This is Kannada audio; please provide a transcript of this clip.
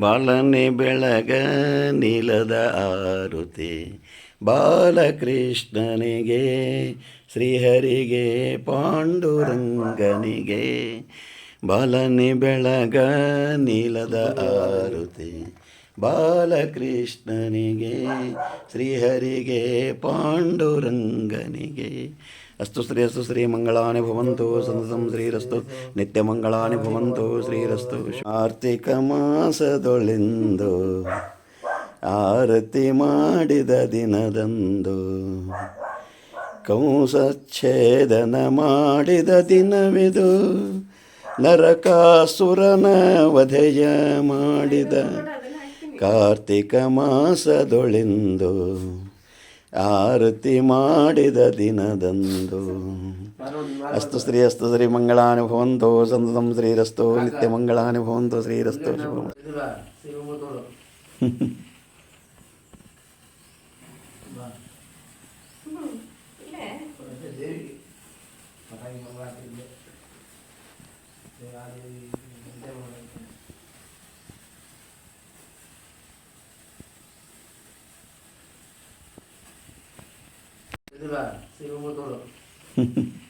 ಬಾಲನೆ ಬೆಳಗ ನೀಲದ ಆರುತಿ ಬಾಲಕೃಷ್ಣನಿಗೆ ಶ್ರೀಹರಿಗೆ ಪಾಂಡುರಂಗನಿಗೆ. ಬಾಲನೆ ಬೆಳಗ ನೀಲದ ಆರುತಿ ಬಾಲಕೃಷ್ಣನಿಗೆ, ಶ್ರೀಹರಿಗೆ, ಪಾಂಡುರಂಗನಿಗೆ. ಅಸ್ತು ಶ್ರೀ ಅಸ್ತು ಶ್ರೀ ಮಂಗಳಾನಿ ಭವಂತು ಶ್ರೀರಸ್ತು, ನಿತ್ಯ ಮಂಗಳಾನಿ ಭವಂತು, ಶ್ರೀರಸ್ತು. ಆರ್ತಿಕ ಮಾಸದೊಳಿಂದು ಆರತಿ ಮಾಡಿದ ದಿನದಂದು ಕಂಸಚ್ಛೇದನ ಮಾಡಿದ ದಿನವಿದು ನರಕಾಸುರನ ವಧೆಯ ಮಾಡಿದ ಕಾರ್ತಿಕ ಮಾಸದೊಳಿಂದು ಆರತಿ ಮಾಡಿದ ದಿನದಂದು. ಅಸ್ತು ಶ್ರೀ ಅಸ್ತು ಶ್ರೀ ಮಂಗಳಾನುಭವಂತೋ ಸಂತತಂ ಶ್ರೀರಸ್ತು ನಿತ್ಯ ಮಂಗಳಾನುಭವಂತೋ ಶ್ರೀರಸ್ತು ಶುಭಂ 对吧？所以我都了。